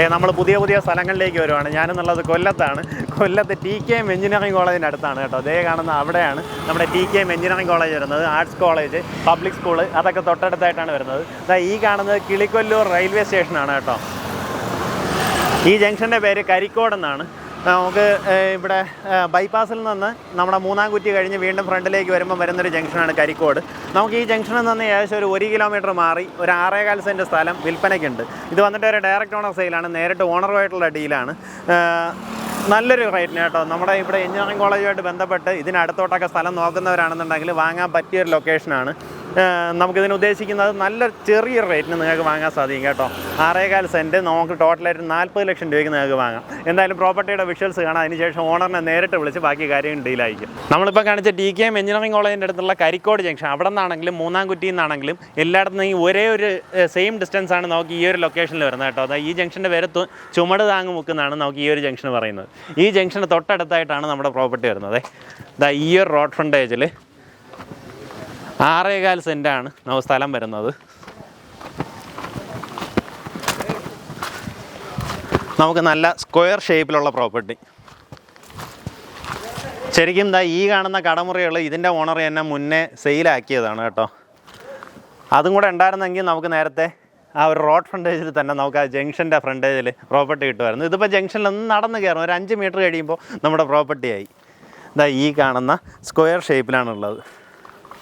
ഏ നമ്മൾ പുതിയ പുതിയ സ്ഥലങ്ങളിലേക്ക് വരുവാണ്. ഞാനെന്നുള്ളത് കൊല്ലത്താണ്. കൊല്ലത്ത് ടി കെ എം എഞ്ചിനീയറിംഗ് കോളേജിന്റെ അടുത്താണ് കേട്ടോ. അതേ കാണുന്ന അവിടെയാണ് നമ്മുടെ T K M engineering college വരുന്നത്. ആർട്സ് കോളേജ് പബ്ലിക് സ്കൂൾ അതൊക്കെ തൊട്ടടുത്തായിട്ടാണ് വരുന്നത്. ദാ ഈ കാണുന്നത് കിളിക്കൊല്ലൂർ റെയിൽവേ സ്റ്റേഷനാണ് കേട്ടോ. ഈ ജംഗ്ഷന്റെ പേര് കരിക്കോട് എന്നാണ് നമുക്ക് ഇവിടെ ബൈപ്പാസിൽ നിന്ന് നമ്മുടെ മൂന്നാം കുറ്റി കഴിഞ്ഞ് വീണ്ടും ഫ്രണ്ടിലേക്ക് വരുമ്പോൾ വരുന്നൊരു ജംഗ്ഷനാണ് കരിക്കോട്. നമുക്ക് ഈ ജംഗ്ഷനിൽ നിന്ന് ഏകദേശം ഒരു ഒരു കിലോമീറ്റർ മാറി ഒരു ആറേകാൽ സെന്റ് സ്ഥലം വിൽപ്പനയ്ക്കുണ്ട്. ഇത് വന്നിട്ട് ഒരു ഡയറക്റ്റ് ഓണർ സെയിലാണ് നേരിട്ട് ഓണറുമായിട്ടുള്ള ഡീലാണ് നല്ലൊരു റേറ്റിന് കേട്ടോ. നമ്മുടെ ഇവിടെ എഞ്ചിനീയറിംഗ് കോളേജുമായിട്ട് ബന്ധപ്പെട്ട് ഇതിനടുത്തോട്ടൊക്കെ സ്ഥലം നോക്കുന്നവരാണെന്നുണ്ടെങ്കിൽ വാങ്ങാൻ പറ്റിയൊരു ലൊക്കേഷനാണ് നമുക്കിതിന് ഉദ്ദേശിക്കുന്നത് നല്ല ചെറിയ റേറ്റിന് നിങ്ങൾക്ക് വാങ്ങാൻ സാധിക്കും കേട്ടോ. ആറേകാൽ സെന്റ് നമുക്ക് ടോട്ടലായിട്ട് നാൽപ്പത് ലക്ഷം രൂപയ്ക്ക് നിങ്ങൾക്ക് വാങ്ങാം. എന്തായാലും പ്രോപ്പർട്ടിയുടെ വിഷ്വൽസ് കാണാം. അതിനുശേഷം ഓണറിനെ നേരിട്ട് വിളിച്ച് ബാക്കി കാര്യം ഡീലായിരിക്കും നമ്മളിപ്പോൾ കാണിച്ച ടി കെ എം എഞ്ചിനീയറിംഗ് കോളേജിന്റെ അടുത്തുള്ള കരിക്കോട് ജംഗ്ഷൻ അവിടെ നിന്നാണെങ്കിലും മൂന്നാം കുറ്റിയിൽ നിന്നാണെങ്കിലും എല്ലായിടത്തും ഈ ഒരേ ഒരു സെയിം ഡിസ്റ്റൻസ് ആണ് നമുക്ക് ഈ ഒരു ലൊക്കേഷനിൽ വരുന്നത് കേട്ടോ. അതായത് ഈ ജംഗ്ഷന്റെ പേര് ചുമട് താങ്ങ് മുക്കുന്നതാണ് നമുക്ക് ഈ ഒരു ജംഗ്ഷൻ പറയുന്നത്. ഈ ജംഗ്ഷന് തൊട്ടടുത്തായിട്ടാണ് നമ്മുടെ പ്രോപ്പർട്ടി വരുന്നത്. ദാ ഈ ഒരു റോഡ് ഫ്രണ്ടേജിൽ ആറേകാൽ സെന്റാണ് നമുക്ക് സ്ഥലം വരുന്നത്. നമുക്ക് നല്ല സ്ക്വയർ ഷേപ്പിലുള്ള പ്രോപ്പർട്ടി. ശരിക്കും ദാ ഈ കാണുന്ന കടമുറികൾ ഇതിന്റെ ഓണർ തന്നെ മുന്നേ സെയിലാക്കിയതാണ് കേട്ടോ. അതും കൂടെ ഉണ്ടായിരുന്നെങ്കിൽ നമുക്ക് നേരത്തെ ആ ഒരു റോഡ് ഫ്രണ്ടേജിൽ തന്നെ നമുക്ക് ആ ജംഗ്ഷന്റെ ഫ്രണ്ടേജിൽ പ്രോപ്പർട്ടി കിട്ടുമായിരുന്നു. ഇതിപ്പോൾ ജംഗ്ഷനിൽ ഒന്ന് നടന്ന് കയറും. ഒരു അഞ്ച് മീറ്റർ കഴിയുമ്പോൾ നമ്മുടെ പ്രോപ്പർട്ടിയായി. ഇതാ ഈ കാണുന്ന സ്ക്വയർ ഷേപ്പിലാണുള്ളത്.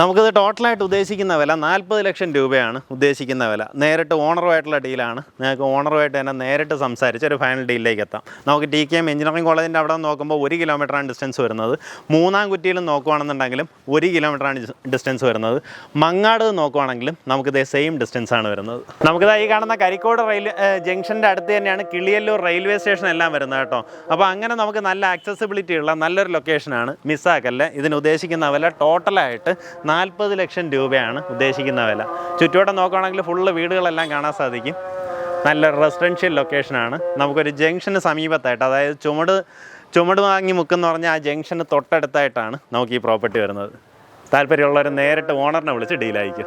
നമുക്കിത് ടോട്ടലായിട്ട് ഉദ്ദേശിക്കുന്ന വില നാൽപ്പത് ലക്ഷം രൂപയാണ് ഉദ്ദേശിക്കുന്ന വില. നേരിട്ട് ഓണറുമായിട്ടുള്ള ഡീലാണ്. നിങ്ങൾക്ക് ഓണറുമായിട്ട് തന്നെ നേരിട്ട് സംസാരിച്ച് ഒരു ഫൈനൽ ഡീലിലേക്ക് എത്താം. നമുക്ക് ടി കെ എം എഞ്ചിനീയറിംഗ് കോളേജിന്റെ അവിടെ നോക്കുമ്പോൾ ഒരു കിലോമീറ്ററാണ് ഡിസ്റ്റൻസ് വരുന്നത്. മൂന്നാം കുറ്റിയിലും നോക്കുവാണെന്നുണ്ടെങ്കിലും ഒരു കിലോമീറ്ററാണ് ഡിസ്റ്റൻസ് വരുന്നത്. മങ്ങാട് നോക്കുവാണെങ്കിലും നമുക്കിത് സെയിം ഡിസ്റ്റൻസ് ആണ് വരുന്നത്. നമുക്കിതാ ഈ കാണുന്ന കരിക്കോട് റെയിൽ ജംഗ്ഷന്റെ അടുത്ത് തന്നെയാണ് കിളിയല്ലൂർ റെയിൽവേ സ്റ്റേഷൻ എല്ലാം വരുന്നത് കേട്ടോ. അപ്പോൾ അങ്ങനെ നമുക്ക് നല്ല ആക്സസിബിലിറ്റി ഉള്ള നല്ലൊരു ലൊക്കേഷനാണ് മിസ്സാക്കല്ലേ. ഇതിന് ഉദ്ദേശിക്കുന്ന വില ടോട്ടലായിട്ട് നാൽപ്പത് ലക്ഷം രൂപയാണ് ഉദ്ദേശിക്കുന്ന വില. ചുറ്റുവട്ടം നോക്കുകയാണെങ്കിൽ ഫുള്ള് വീടുകളെല്ലാം കാണാൻ സാധിക്കും. നല്ല റെസിഡൻഷ്യൽ ലൊക്കേഷനാണ് നമുക്കൊരു ജംഗ്ഷന് സമീപത്തായിട്ട് അതായത് ചുമട് ചുമട് വാങ്ങി മുക്കെന്ന് പറഞ്ഞാൽ ആ ജംഗ്ഷന് തൊട്ടടുത്തായിട്ടാണ് നമുക്ക് ഈ പ്രോപ്പർട്ടി വരുന്നത്. താല്പര്യമുള്ളവർ നേരിട്ട് ഓണറിനെ വിളിച്ച് ഡീലായിരിക്കും